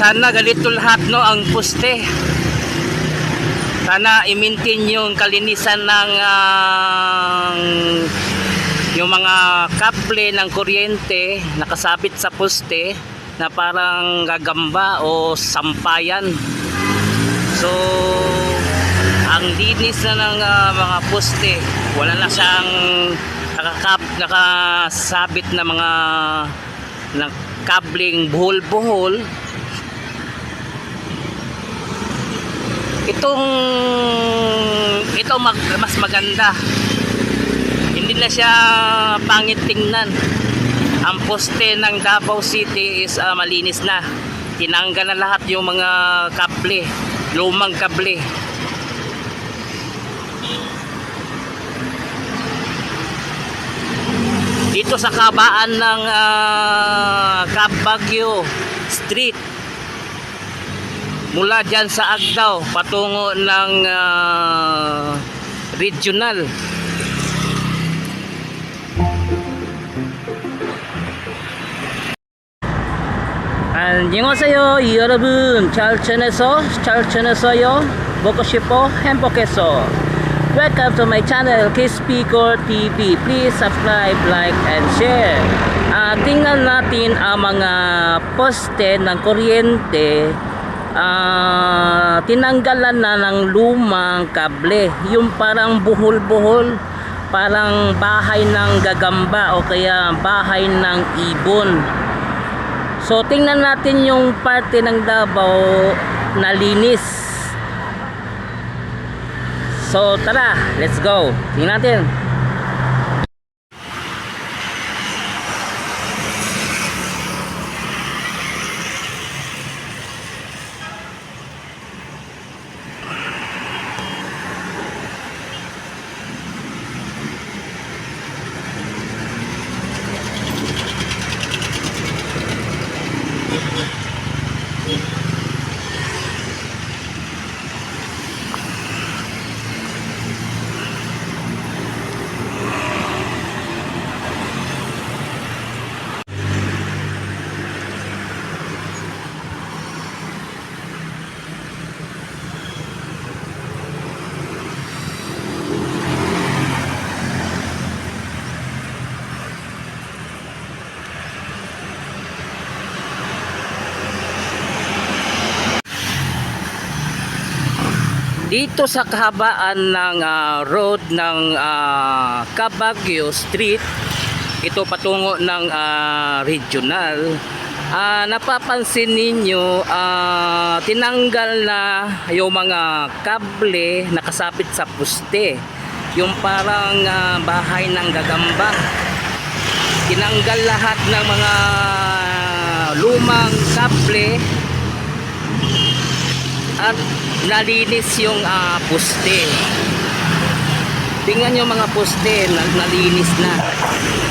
sana ganito lahat no ang poste. Sana i-maintain yung kalinisan ng ah, yung mga kable ng kuryente nakasabit sa poste na parang gagamba o sampayan. So ang linis na ng ah, mga poste, wala na siyang nakakap, nakasabit na mga ng kabling buhol-buhol itong ito mag, mas maganda. Hindi na siya pangit tingnan. Ang poste ng Davao City is ah, malinis na. Tinanggal na lahat yung mga kable lumang kable. Dito sa kabaan ng uh, Kabagyo Street mula dyan sa Agdao patungo ng ah, regional 안녕하세요 여러분 잘 지내서 잘 지내서요 먹고 싶어 행복해서 Welcome to my channel K-Speaker TV Please subscribe, like, and share Ah, Tingnan natin ang mga poste ng kuryente ah, Tinanggalan na ng lumang kable Yung parang buhol-buhol Parang bahay ng gagamba o kaya bahay ng ibon So tingnan natin yung parte ng Davao na linis. So tara, let's go. Tingnan natin. Dito sa kahabaan ng ah, road ng Cabagyo Street, ito patungo ng ah, regional. Ah, napapansin ninyo, ah, tinanggal na yung mga kable nakasapit sa poste. Yung parang ah, bahay ng gagamba. Tinanggal lahat ng mga lumang kable at nalinis yung ah, poste. Tingnan yung mga poste, na- nalinis na.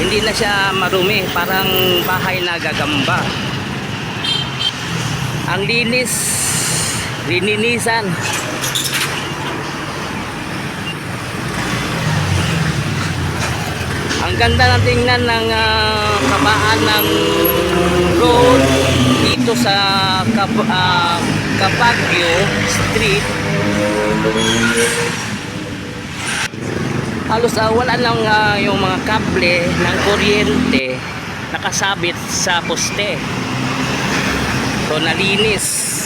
Hindi na siya marumi, parang bahay na gagamba. Ang linis, lininisan. Ang ganda ng tingnan ng ah, kabaan ng road dito sa ah, Kapagyo Street. Halos ah, wala lang ah, yung mga kable ng kuryente nakasabit sa poste. So nalinis.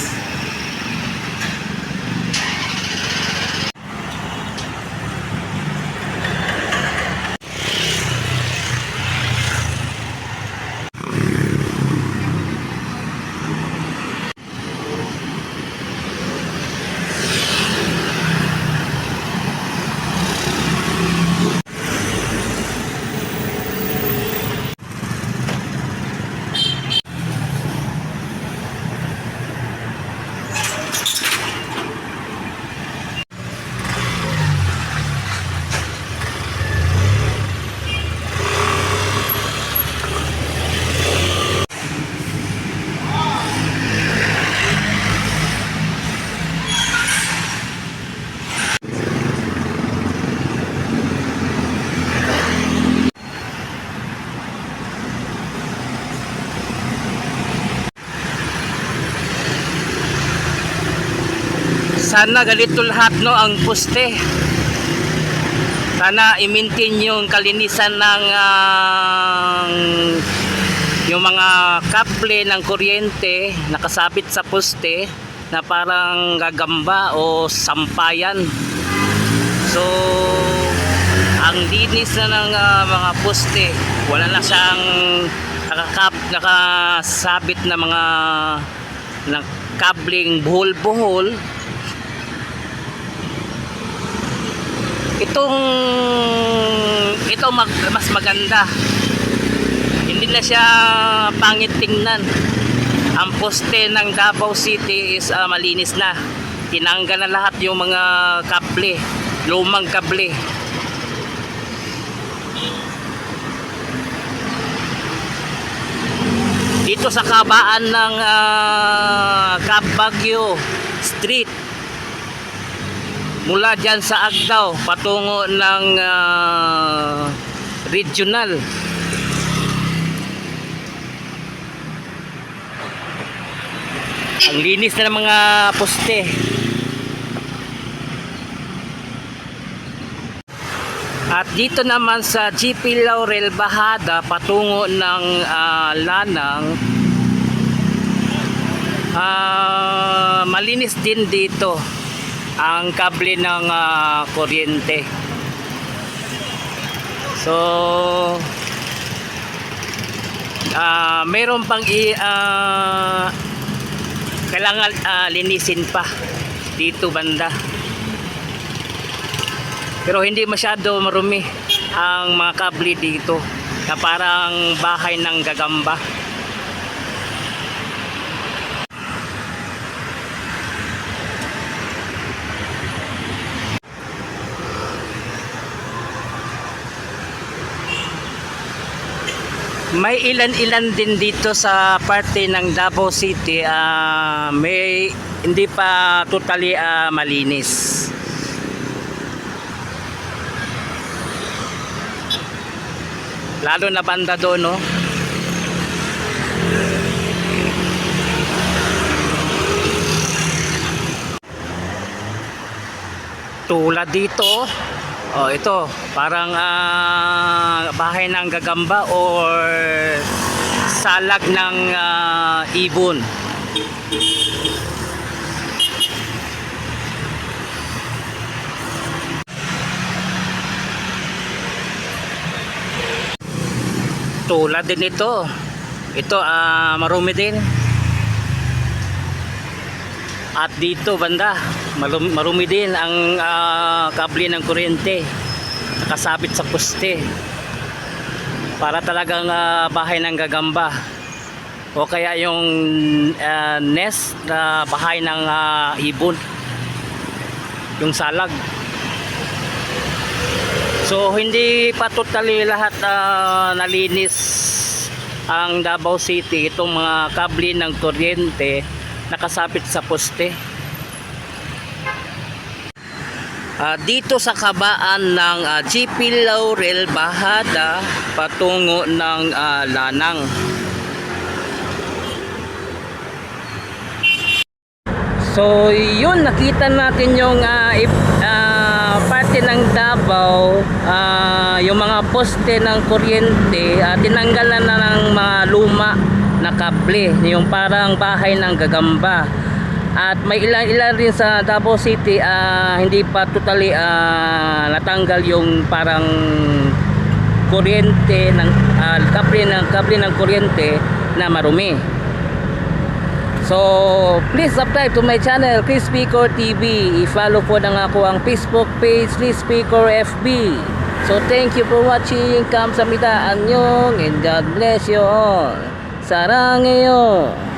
Sana ganito lahat no ang poste. Sana i-maintain yung kalinisan ng ah, yung mga kable ng kuryente nakasabit sa poste na parang gagamba o sampayan. So ang linis na ng ah, mga poste, wala na siyang nakakap, nakasabit na mga ng kabling buhol-buhol itong ito mag, mas maganda. Hindi na siya pangit tingnan. Ang poste ng Davao City is ah, malinis na. Tinanggal na lahat yung mga kable lumang kable. Dito sa kabaan ng uh, Cabagyo Street mula dyan sa Agdao patungo ng ah, regional. Ang linis na ng mga poste. At dito naman sa GP Laurel Bahada patungo ng ah, Lanang ah, malinis din dito ang kable ng ah, kuryente. So ah meron pang i ah, kailangan ah, linisin pa dito banda. Pero hindi masyado marumi ang mga kable dito na parang bahay ng gagamba. May ilan-ilan din dito sa parte ng Davao City ah, may hindi pa totally ah, malinis. Lalo na banda doon, no? Tulad dito, oh ito, parang ah, bahay ng gagamba or salag ng ah, ibon. Tulad din ito. Ito ah marumi din. At dito banda, marumi din ang ah, kable ng kuryente nakasabit sa poste. Para talagang ah, bahay ng gagamba. O kaya yung ah, nest na bahay ng ah, ibon. Yung salag. So hindi pa totally lahat ah, nalinis ang Davao City itong mga kable ng kuryente nakasabit sa poste. Ah, dito sa kabaan ng ah, GP Laurel Bahada patungo ng ah, Lanang. So yun nakita natin yung ah, ip- ah, parte ng Davao ah, yung mga poste ng kuryente uh, tinanggalan na ng mga luma na kable yung parang bahay ng gagamba at may ilan-ilan rin sa Davao City ah, hindi pa totally ah, natanggal yung parang kuryente ng ah, kable ng kable ng kuryente na marumi So, please subscribe to my channel, Chris Speaker TV. I-follow po nga ako ang Facebook page, Chris Speaker FB. So, thank you for watching. Kamsahamnida, anyong, and God bless you all. 사랑해요.